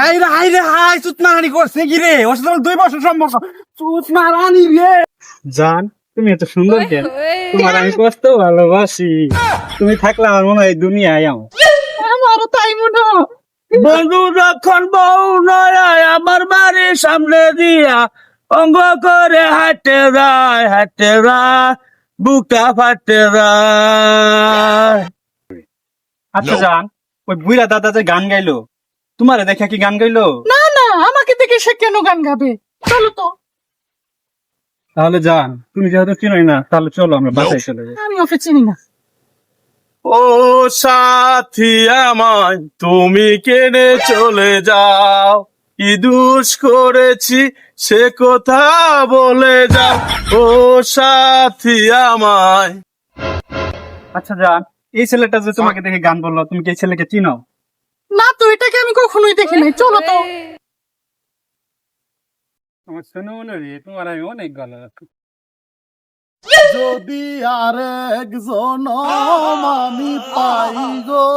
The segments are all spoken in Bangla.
হাই রে হাই রে হাই চুত মারানি করছে কি রে? ওর সাথে আমার দুই বছর সম্পর্ক। চুত মারানি রে। জান তুমি এত সুন্দর কেন? তোমার আমি কষ্ট ভালোবাসি। তুমি থাকলে আমার মনে হয় দুনিয়ায় আমার। আমারও তাই মনে হয়। বন্ধু যখন বউ নয় আমার বাড়ির সামনে দিয়া অঙ্গ করে হাঁটে রায় হাঁটে যায় বুকটা ফাটে যায়। আচ্ছা জান ওই বুড়া দাদা যে গান গাইলো তোমারে দেখা কি গান গাইলো? না না আমাকে দেখে সে কেন গান গাবে? চলো তো। তাহলে যান তুমি যেহেতু চিনোই না তাহলে চলো আমরা বাসায় চলে যাই। আমি ওকে চিনি না। ও সাথী আমায় তুমি কেনে চলে যাও? কি দুষ করেছি সে কথা বলে যাও। ও সাথী আমায়। আচ্ছা যান। এই ছেলেটা যে তোমাকে দেখে গান বলল তুমি কি এই ছেলেকে চিনো? না তো এটাকে আমি কখনোই দেখি নাই চলো তো। আমার শুনে মনে রে তোমার আমি অনেক লাগছে যদি আর একজন আমি পাই গো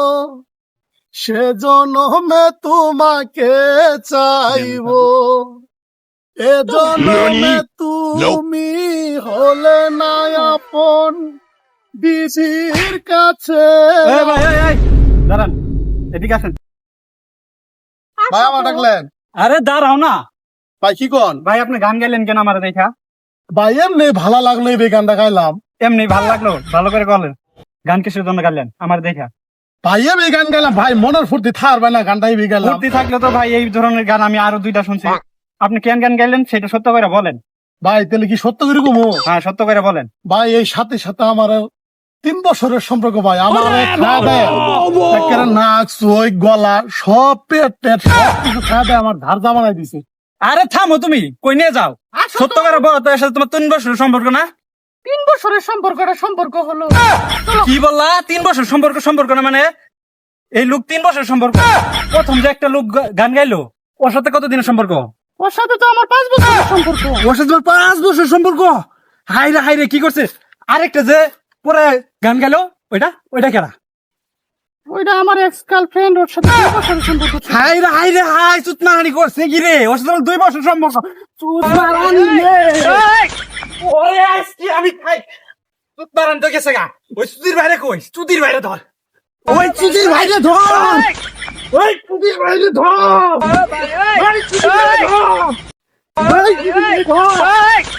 সে জনমে তোমাকে চাইব। এ জনমে তুমি হলে না আপন বিধির কাছে। এই ভাই এই এই। দাঁড়ান এদিকে আসেন। ভাই আমার ডাকলেন। আরে দাঁড়াও না। ভাই কি কন? ভাই আপনি গান গাইলেন কেন আমার দেখা? ভাই এমনি ভালো লাগল এই গানটা গাইলাম। এমনি ভালো লাগল? ভালো করে বলেন গান কিসের জন্য গাইলেন? আমার দেখা। ভাই এমনি গান গাইলাম। ভাই মনের ফুর্তি থাকবে না গানটা এই গাইলাম। ভর্তি থাকলে তো ভাই এই ধরনের গান আমি আরও দুইটা শুনছি। আপনি কেন গান গাইলেন? সেটা সত্য করে বলেন। ভাই তাহলে কি সত্য করে কমো? হ্যাঁ সত্য করে বলেন। ভাই এই সাথে সাথে আমার তিন বছরের সম্পর্ক ভাই আমার নাক চোখ গলা সব পেট টেট সব কিছু খাওয়া দেয় আমার ধার জামানাই দিছে। আরে থামো তুমি কই নিয়ে যাও? সত্য করে তো এর সাথে তোমার তিন বছরের সম্পর্ক না? তিন বছরের সম্পর্কটা সম্পর্ক হলো। কি বললা? তিন বছর সম্পর্ক সম্পর্ক না মানে? এই লোক তিন বছর সম্পর্ক। প্রথম যে একটা লোক গান গাইলো ওর সাথে কতদিনের সম্পর্ক? ওর সাথে তো আমার পাঁচ বছরের সম্পর্ক। ওর সাথে পাঁচ বছর সম্পর্ক? হাইরে হাইরে কি করছে আরেকটা যে পরে গান গেল ওইটা? ওইটা কেরা? ওইটা আমার এক্স গার্লফ্রেন্ড ওর সাথে দুই বছরের সম্পর্ক ছিল। হাইরে হাইরে হাই চুত মারানি করছে কি রে? ওর সাথে দুই বছর সম্পর্ক। চুত মারানি রে ওরে আজকে আমি খাই চুত মারানি তো গেছে গা। ওই চুতির বাইরে কই? চুতির বাইরে ধর। ওই চুতির বাইরে ধর। ওই চুতির বাইরে ধর। ওই চুতির বাইরে ধর। ওই চুতির বাইরে ধর।